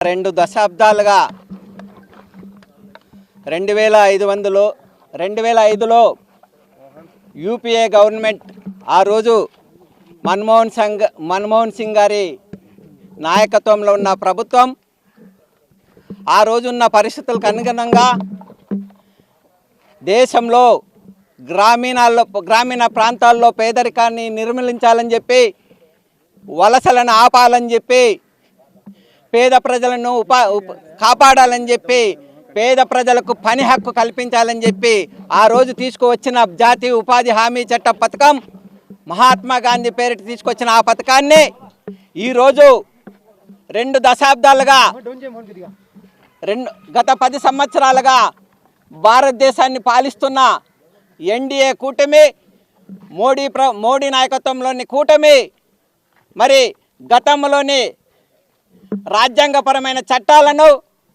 రెండు దశాబ్దాలుగా రెండు వేల ఐదు వందలు రెండు వేల ఐదులో యూపీఏ గవర్నమెంట్ ఆ రోజు మన్మోహన్ సింగ్ మన్మోహన్ సింగ్ గారి నాయకత్వంలో ఉన్న ప్రభుత్వం ఆ రోజున్న పరిస్థితులకు అనుగుణంగా దేశంలో గ్రామీణాల్లో గ్రామీణ ప్రాంతాల్లో పేదరికాన్ని నిర్మూలించాలని చెప్పి వలసలను ఆపాలని చెప్పి పేద ప్రజలను ఉపా కాపాడాలని చెప్పి పేద ప్రజలకు పని హక్కు కల్పించాలని చెప్పి ఆ రోజు తీసుకువచ్చిన జాతీయ ఉపాధి హామీ చట్ట పథకం మహాత్మా గాంధీ పేరిట తీసుకొచ్చిన ఆ పథకాన్ని ఈరోజు రెండు దశాబ్దాలుగా రెండు గత పది సంవత్సరాలుగా భారతదేశాన్ని పాలిస్తున్న ఎన్డీఏ కూటమి మోడీ ప్ర మోడీ నాయకత్వంలోని కూటమి మరి గతంలోని రాజ్యాంగపరమైన చట్టాలను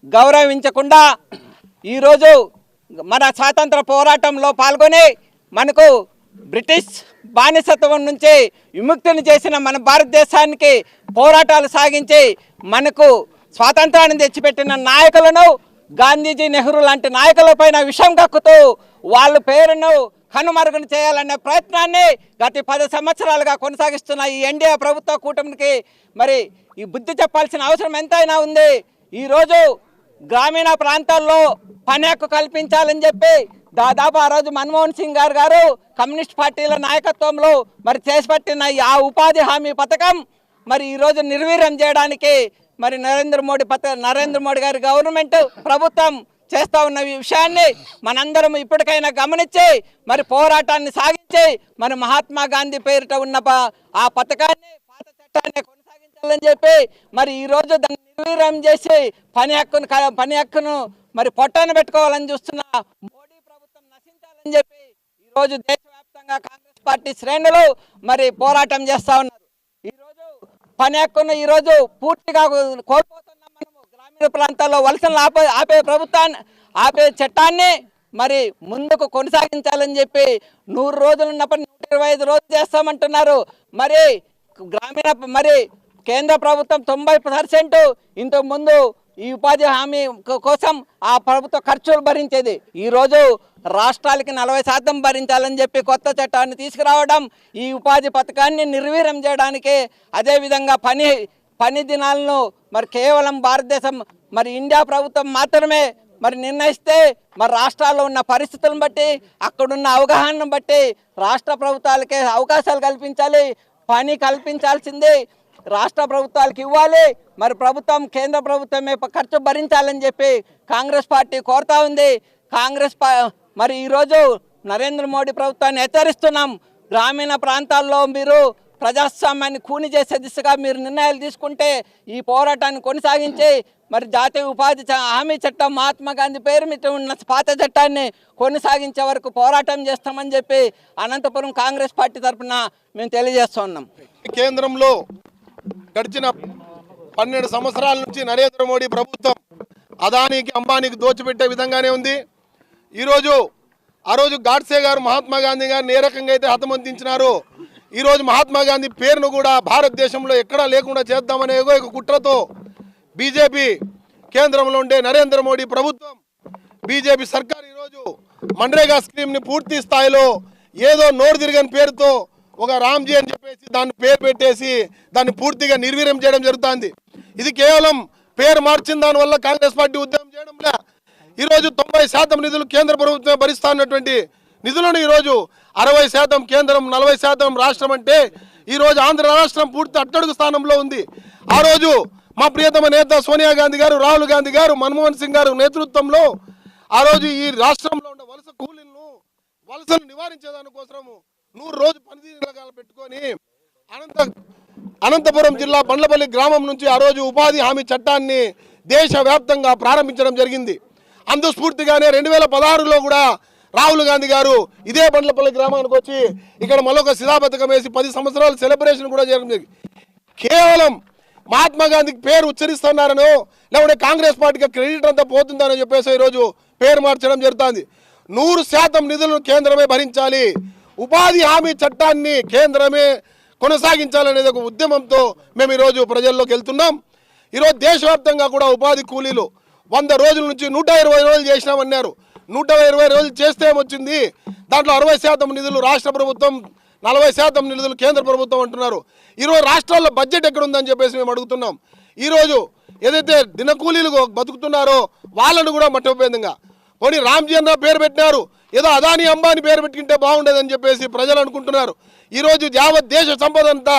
గౌరవించకుండా ఈరోజు మన స్వాతంత్ర పోరాటంలో పాల్గొని మనకు బ్రిటిష్ బానిసత్వం నుంచి విముక్తిని చేసిన మన భారతదేశానికి పోరాటాలు సాగించి మనకు స్వాతంత్రాన్ని తెచ్చిపెట్టిన నాయకులను గాంధీజీ నెహ్రూ లాంటి నాయకులపైన విషం కక్కుతూ వాళ్ళ పేరును కనుమరుగును చేయాలనే ప్రయత్నాన్ని గత పది సంవత్సరాలుగా కొనసాగిస్తున్న ఈ ఎన్డీఏ ప్రభుత్వ కూటమికి మరి ఈ బుద్ధి చెప్పాల్సిన అవసరం ఎంతైనా ఉంది. ఈరోజు గ్రామీణ ప్రాంతాల్లో పని హక్కు కల్పించాలని చెప్పి దాదాపు ఆ రోజు మన్మోహన్ సింగ్ గారు గారు కమ్యూనిస్ట్ పార్టీల నాయకత్వంలో మరి చేపట్టిన ఈ ఆ ఉపాధి హామీ పథకం మరి ఈరోజు నిర్వీర్యం చేయడానికి మరి నరేంద్ర మోడీ పథ నరేంద్ర మోడీ గారి గవర్నమెంట్ ప్రభుత్వం చేస్తూ ఉన్న ఈ విషయాన్ని మనందరం ఇప్పటికైనా గమనించి మరి పోరాటాన్ని సాగించి మరి మహాత్మా గాంధీ పేరిట ఉన్న ప- ఆ పథకాన్ని పాత చట్టాన్ని కొనసాగించాలని చెప్పి మరి ఈ రోజు దాన్ని నిర్వీర్యం చేసి పని హక్కును పని హక్కును మరి పొట్టాన పెట్టుకోవాలని చూస్తున్న మోడీ ప్రభుత్వం నశించాలని చెప్పి ఈ రోజు దేశవ్యాప్తంగా కాంగ్రెస్ పార్టీ శ్రేణులు మరి పోరాటం చేస్తా ఉన్నారు. ఈ రోజు పని హక్కును ఈ రోజు పూర్తిగా కోల్పోతున్నారు. గ్రామీణ ప్రాంతాల్లో వలసలు ఆపే ఆపే ప్రభుత్వాన్ని ఆపే చట్టాన్ని మరి ముందుకు కొనసాగించాలని చెప్పి నూరు రోజులు ఉన్నప్పుడు నూట ఇరవై ఐదు రోజులు చేస్తామంటున్నారు. మరి గ్రామీణ మరి కేంద్ర ప్రభుత్వం తొంభై పర్సెంట్ ఇంతకు ముందు ఈ ఉపాధి హామీ కోసం ఆ ప్రభుత్వ ఖర్చులు భరించేది. ఈరోజు రాష్ట్రాలకి నలభై శాతం భరించాలని చెప్పి కొత్త చట్టాన్ని తీసుకురావడం ఈ ఉపాధి పథకాన్ని నిర్వీర్యం చేయడానికి అదేవిధంగా పని పని దినాలను మరి కేవలం భారతదేశం మరి ఇండియా ప్రభుత్వం మాత్రమే మరి నిర్ణయిస్తే మరి రాష్ట్రాల్లో ఉన్న పరిస్థితులను బట్టి అక్కడున్న అవగాహనను బట్టి రాష్ట్ర ప్రభుత్వాలకే అవకాశాలు కల్పించాలి పని కల్పించాల్సింది రాష్ట్ర ప్రభుత్వాలకు ఇవ్వాలి మరి ప్రభుత్వం కేంద్ర ప్రభుత్వమే ఖర్చు భరించాలని చెప్పి కాంగ్రెస్ పార్టీ కోరుతా ఉంది. కాంగ్రెస్ మరి ఈరోజు నరేంద్ర మోడీ ప్రభుత్వాన్ని హెచ్చరిస్తున్నాం. గ్రామీణ ప్రాంతాల్లో మీరు ప్రజాస్వామ్యాన్ని కూని చేసే దిశగా మీరు నిర్ణయాలు తీసుకుంటే ఈ పోరాటాన్ని కొనసాగించి మరి జాతీయ ఉపాధి హామీ చట్టం మహాత్మా గాంధీ పేరు మీద ఉన్న పాత చట్టాన్ని కొనసాగించే వరకు పోరాటం చేస్తామని చెప్పి అనంతపురం కాంగ్రెస్ పార్టీ తరఫున మేము తెలియజేస్తున్నాం కేంద్రంలో గడిచిన పన్నెండు సంవత్సరాల నుంచి నరేంద్ర మోడీ ప్రభుత్వం అదానికి అంబానీకి దోచిపెట్టే విధంగానే ఉంది. ఈరోజు ఆ రోజు గాడ్సే గారు మహాత్మా గాంధీ గారిని ఏ రకంగా అయితే హతమంతించినారో ఈరోజు మహాత్మా గాంధీ పేరును కూడా భారతదేశంలో ఎక్కడా లేకుండా చేద్దామనే ఒక కుట్రతో బీజేపీ కేంద్రంలో ఉండే నరేంద్ర మోడీ ప్రభుత్వం బీజేపీ సర్కార్ ఈరోజు మన్రేగా స్కీమ్ని పూర్తి స్థాయిలో ఏదో నోరు తిరగని పేరుతో ఒక రామ్జీ అని చెప్పేసి దాన్ని పేరు పెట్టేసి దాన్ని పూర్తిగా నిర్వీర్యం చేయడం జరుగుతుంది. ఇది కేవలం పేరు మార్చిన దానివల్ల కాంగ్రెస్ పార్టీ ఉద్యమం చేయడంలే ఈరోజు తొంభై శాతం నిధులు కేంద్ర ప్రభుత్వం భరిస్తా ఉన్నటువంటి నిధులను ఈరోజు అరవై శాతం కేంద్రం నలభై శాతం రాష్ట్రం అంటే ఈరోజు ఆంధ్ర రాష్ట్రం పూర్తి అట్టడుగు స్థానంలో ఉంది. ఆ రోజు మా ప్రియతమ నేత సోనియా గాంధీ గారు రాహుల్ గాంధీ గారు మన్మోహన్ సింగ్ గారు నేతృత్వంలో ఆ రోజు ఈ రాష్ట్రంలో ఉన్న వలస కూలీలను వలసలు నివారించేదానికోసము నూరు రోజు పనితీరు పెట్టుకొని అనంత అనంతపురం జిల్లా బండ్లపల్లి గ్రామం నుంచి ఆ రోజు ఉపాధి హామీ చట్టాన్ని దేశవ్యాప్తంగా ప్రారంభించడం జరిగింది. అందు స్ఫూర్తిగానే రెండు వేల పదహారులో కూడా రాహుల్ గాంధీ గారు ఇదే బండ్లపల్లి గ్రామానికి వచ్చి ఇక్కడ మరొక శిలాపథకం వేసి పది సంవత్సరాలు సెలబ్రేషన్ కూడా జరిగింది. కేవలం మహాత్మా గాంధీకి పేరు ఉచ్చరిస్తున్నారనో లేకుంటే కాంగ్రెస్ పార్టీకి క్రెడిట్ అంతా పోతుందని చెప్పేసి ఈరోజు పేరు మార్చడం జరుగుతుంది. నూరు శాతం నిధులను కేంద్రమే భరించాలి. ఉపాధి హామీ చట్టాన్ని కేంద్రమే కొనసాగించాలనేది ఒక ఉద్యమంతో మేము ఈరోజు ప్రజల్లోకి వెళ్తున్నాం. ఈరోజు దేశవ్యాప్తంగా కూడా ఉపాధి కూలీలు వంద రోజుల నుంచి నూట ఇరవై రోజులు చేసినామన్నారు. నూట ఇరవై రోజులు చేస్తే ఏమొచ్చింది? దాంట్లో అరవై శాతం నిధులు రాష్ట్ర ప్రభుత్వం నలభై శాతం నిధులు కేంద్ర ప్రభుత్వం అంటున్నారు. ఈరోజు రాష్ట్రాల్లో బడ్జెట్ ఎక్కడుందని చెప్పేసి మేము అడుగుతున్నాం. ఈరోజు ఏదైతే దినకూలీలు బతుకుతున్నారో వాళ్ళను కూడా మట్టపోయిందిగా. కొన్ని రామ్జీ అన్న పేరు పెట్టినారు. ఏదో అదాని అంబానీ పేరు పెట్టుకుంటే బాగుండేదని చెప్పేసి ప్రజలు అనుకుంటున్నారు. ఈరోజు యావత్ దేశ సంపద అంతా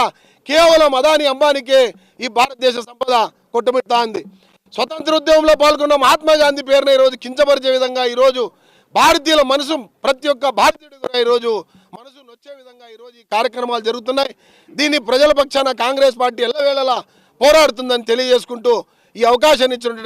కేవలం అదాని అంబానీకే ఈ భారతదేశ సంపద కొట్టుమిడతా ఉంది. స్వతంత్ర ఉద్యమంలో పాల్గొన్న మహాత్మా గాంధీ పేరున ఈరోజు కించపరిచే విధంగా ఈరోజు భారతీయుల మనసు ప్రతి ఒక్క భారతీయుడు కూడా ఈరోజు మనసు నొచ్చే విధంగా ఈరోజు ఈ కార్యక్రమాలు జరుగుతున్నాయి. దీన్ని ప్రజల పక్షాన కాంగ్రెస్ పార్టీ ఎల్లవేళలా పోరాడుతుందని తెలియజేసుకుంటూ ఈ అవకాశాన్ని ఇచ్చినటువంటి